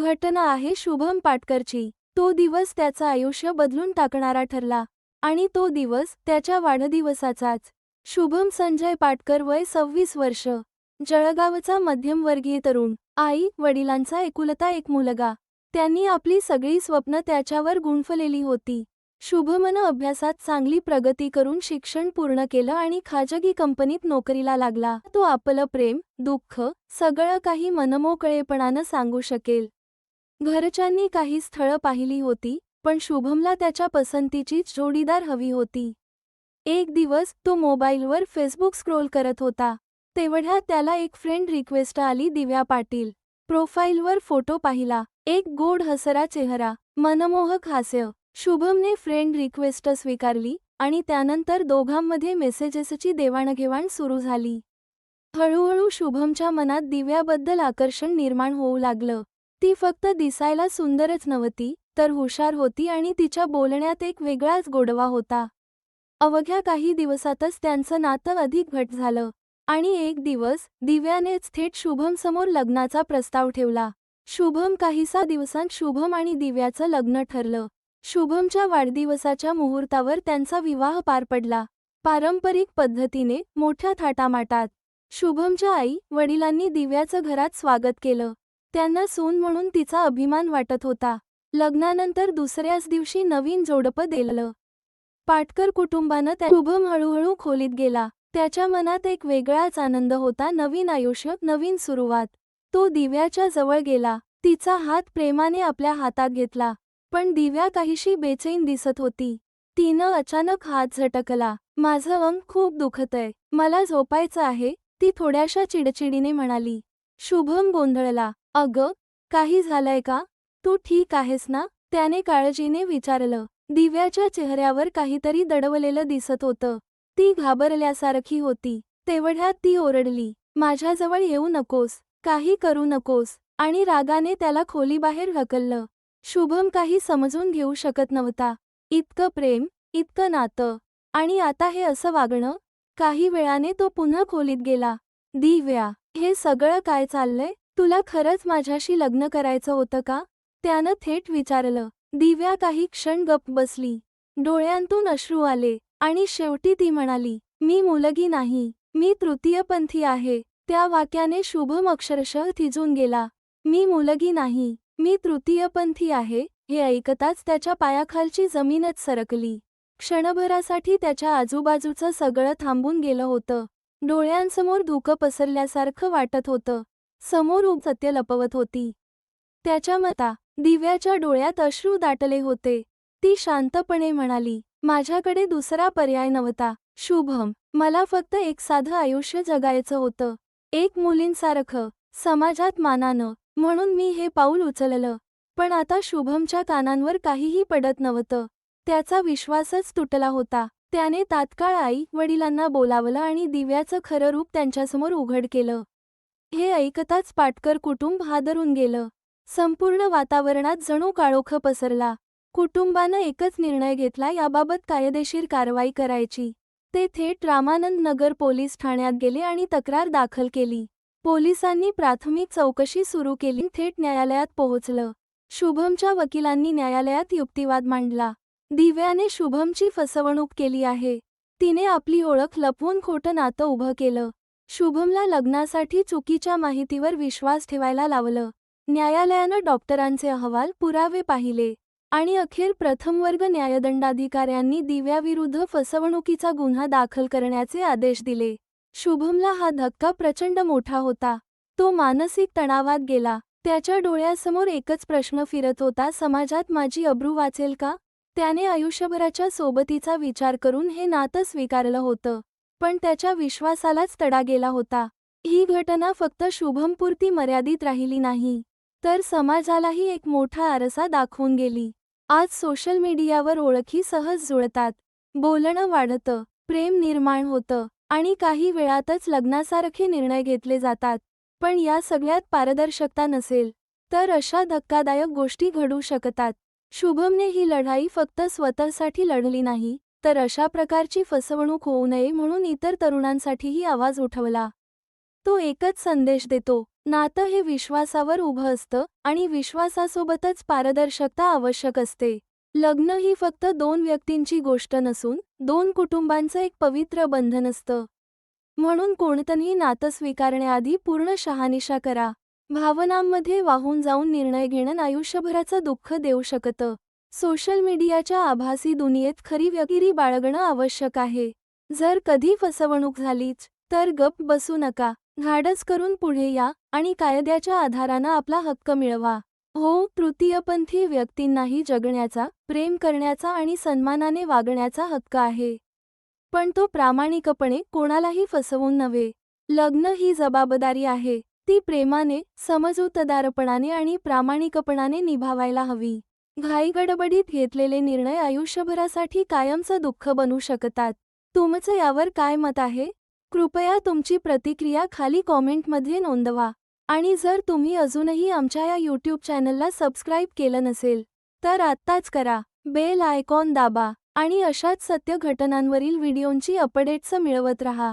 घटना आहे शुभम पाटकरची. तो दिवस त्याचं आयुष्य बदलून टाकणारा ठरला आणि तो दिवस त्याच्या वाढदिवसाचाच. शुभम संजय पाटकर वय सव्वीस वर्ष. जळगावचा मध्यमवर्गीय तरुण. आई वडिलांचा एकुलता एक मुलगा. त्यांनी आपली सगळी स्वप्न त्याच्यावर गुंफलेली होती. शुभमनं अभ्यासात चांगली प्रगती करून शिक्षण पूर्ण केलं आणि खाजगी कंपनीत नोकरीला लागला. तो आपलं प्रेम दुःख सगळं काही मनमोकळेपणानं सांगू शकेल. घरच्यांनी काही स्थळं पाहिली होती पण शुभमला त्याच्या पसंतीची जोडीदार हवी होती. एक दिवस तो मोबाईलवर फेसबुक स्क्रोल करत होता. तेवढ्यात त्याला एक फ्रेंड रिक्वेस्ट आली दिव्या पाटील. प्रोफाईलवर फोटो पाहिला. एक गोड हसरा चेहरा मनमोहक हास्य. शुभमने फ्रेंड रिक्वेस्ट स्वीकारली आणि त्यानंतर दोघांमध्ये मेसेजेसची देवाणघेवाण सुरू झाली. हळूहळू शुभमच्या मनात दिव्याबद्दल आकर्षण निर्माण होऊ लागलं. ती फक्त दिसायला सुंदरच नव्हती तर हुशार होती आणि तिच्या बोलण्यात एक वेगळाच गोडवा होता. अवघ्या काही दिवसातच त्यांचं नातं अधिक घट झालं आणि एक दिवस दिव्यानेच थेट शुभमसमोर लग्नाचा प्रस्ताव ठेवला. शुभम काहीसा दिवसांत शुभम आणि दिव्याचं लग्न ठरलं. शुभमच्या वाढदिवसाच्या मुहूर्तावर त्यांचा विवाह पार पडला. पारंपरिक पद्धतीने मोठ्या थाटामाटात शुभमच्या आई वडिलांनी दिव्याचं घरात स्वागत केलं. त्यांना सून म्हणून तिचा अभिमान वाटत होता. लग्नानंतर दुसऱ्याच दिवशी नवीन जोडपं दिलं. पाटकर कुटुंबानं त्या शुभम हळूहळू खोलीत गेला. त्याच्या मनात एक वेगळाच आनंद होता. नवीन आयुष्य नवीन सुरुवात. तो दिव्याच्या जवळ गेला. तिचा हात प्रेमाने आपल्या हातात घेतला. पण दिव्या काहीशी बेचैन दिसत होती. तिनं अचानक हात झटकला. माझं अंग खूप दुखतय मला झोपायचं आहे ती थोड्याशा चिडचिडीने म्हणाली. शुभम गोंधळला. अगं काही झालंय का? तू ठीक आहेस ना? त्याने काळजीने विचारलं. दिव्याच्या चेहऱ्यावर काहीतरी दडवलेलं दिसत होतं. ती घाबरल्यासारखी होती. तेवढ्यात ती ओरडली. माझ्याजवळ येऊ नकोस. काही करू नकोस. आणि रागाने त्याला खोलीबाहेर ढकललं. शुभम काही समजून घेऊ शकत नव्हता. इतकं प्रेम इतकं नातं. आणि आता हे असं वागणं? काही वेळाने तो पुन्हा खोलीत गेला. दिव्या हे सगळं काय चाललंय? तुला खरंच माझ्याशी लग्न करायचं होतं का? त्यानं थेट विचारलं. दिव्या काही क्षण गप बसली. डोळ्यांतून अश्रू आले आणि शेवटी ती म्हणाली मी मुलगी नाही. मी तृतीयपंथी आहे. त्या वाक्याने शुभम अक्षरशः थिजून गेला. मी मुलगी नाही. मी तृतीयपंथी आहे. हे ऐकताच त्याच्या पायाखालची जमीनच सरकली. क्षणभरासाठी त्याच्या आजूबाजूचं सगळं थांबून गेलं होतं. डोळ्यांसमोर धुकं पसरल्यासारखं वाटत होतं. समोर उब सत्य लपवत होती. त्याच्या मता दिव्याच्या डोळ्यात अश्रू दाटले होते. ती शांतपणे म्हणाली माझ्याकडे दुसरा पर्याय नव्हता. शुभम मला फक्त एक साधं आयुष्य जगायचं होतं. एक मुलींसारखं समाजात मानानं म्हणून मी हे पाऊल उचललं. पण आता शुभमच्या कानांवर काहीही पडत नव्हतं. त्याचा विश्वासच तुटला होता. त्याने तात्काळ आई वडिलांना बोलावलं आणि दिव्याचं खरं रूप त्यांच्यासमोर उघड केलं. हे ऐकताच पाटकर कुटुंब हादरून गेलं. संपूर्ण वातावरणात जणू काळोख पसरला. कुटुंबानं एकच निर्णय घेतला याबाबत कायदेशीर कारवाई करायची. ते थेट रामानंद नगर पोलीस ठाण्यात गेले आणि तक्रार दाखल केली. पोलिसांनी प्राथमिक चौकशी सुरू केली. थेट न्यायालयात पोहोचलं. शुभमच्या वकिलांनी न्यायालयात युक्तिवाद मांडला. दिव्याने शुभमची फसवणूक केली आहे. तिने आपली ओळख लपवून खोटं नातं उभं केलं. शुभमला लग्नासाठी चुकीच्या माहितीवर विश्वास ठेवायला लावलं. न्यायालयानं डॉक्टरांचे अहवाल पुरावे पाहिले आणि अखेर प्रथमवर्ग न्यायदंडाधिकाऱ्यांनी दिव्याविरुद्ध फसवणुकीचा गुन्हा दाखल करण्याचे आदेश दिले. शुभमला हा धक्का प्रचंड मोठा होता. तो मानसिक तणावात गेला. त्याच्या डोळ्यासमोर एकच प्रश्न फिरत होता समाजात माझी अब्रू वाचेल का? त्याने आयुष्यभराच्या सोबतीचा विचार करून हे नातं स्वीकारलं होतं. पण त्याच्या विश्वासालाच तडा गेला होता. ही घटना फक्त शुभमपुरती मर्यादित राहिली नाही तर समाजालाही एक मोठा आरसा दाखवून गेली. आज सोशल मीडियावर ओळखी सहज जुळतात. बोलणं वाढतं प्रेम निर्माण होतं आणि काही वेळातच लग्नासारखे निर्णय घेतले जातात. पण या सगळ्यात पारदर्शकता नसेल तर अशा धक्कादायक गोष्टी घडू शकतात. शुभमने ही लढाई फक्त स्वतःसाठी लढली नाही तर अशा प्रकारची फसवणूक होऊ नये म्हणून इतर तरुणांसाठीही आवाज उठवला. तो एकच संदेश देतो नातं हे विश्वासावर उभं असतं आणि विश्वासासोबतच पारदर्शकता आवश्यक असते. लग्न ही फक्त दोन व्यक्तींची गोष्ट नसून दोन कुटुंबांचं एक पवित्र बंधन असतं. म्हणून कोणतंही नातं स्वीकारण्याआधी पूर्ण शहानिशा करा. भावनांमध्ये वाहून जाऊन निर्णय घेणं आयुष्यभराचं दुःख देऊ शकतं. सोशल मीडियाच्या आभासी दुनियेत खरी व्यगिरी बाळगणं आवश्यक आहे. जर कधी फसवणूक झालीच तर गप बसू नका. धाडस करून पुढे या आणि कायद्याच्या आधारानं आपला हक्क मिळवा. हो तृतीयपंथी व्यक्तींनाही जगण्याचा प्रेम करण्याचा आणि सन्मानाने वागण्याचा हक्क आहे. पण तो प्रामाणिकपणे कोणालाही फसवून नव्हे. लग्न ही जबाबदारी आहे. ती प्रेमाने समजूतदारपणाने आणि प्रामाणिकपणाने निभावायला हवी. घाईगडबडीत घेतलेले निर्णय आयुष्यभरासाठी कायमचं दुःख बनू शकतात. तुमचं यावर काय मत आहे? कृपया तुमची प्रतिक्रिया खाली कॉमेंटमध्ये नोंदवा. आणि जर तुम्ही अजूनही आमच्या या यूट्यूब चॅनलला सबस्क्राईब केलं नसेल तर आत्ताच करा. बेल आयकॉन दाबा आणि अशाच सत्य घटनांवरील व्हिडिओंची अपडेट्स मिळवत रहा.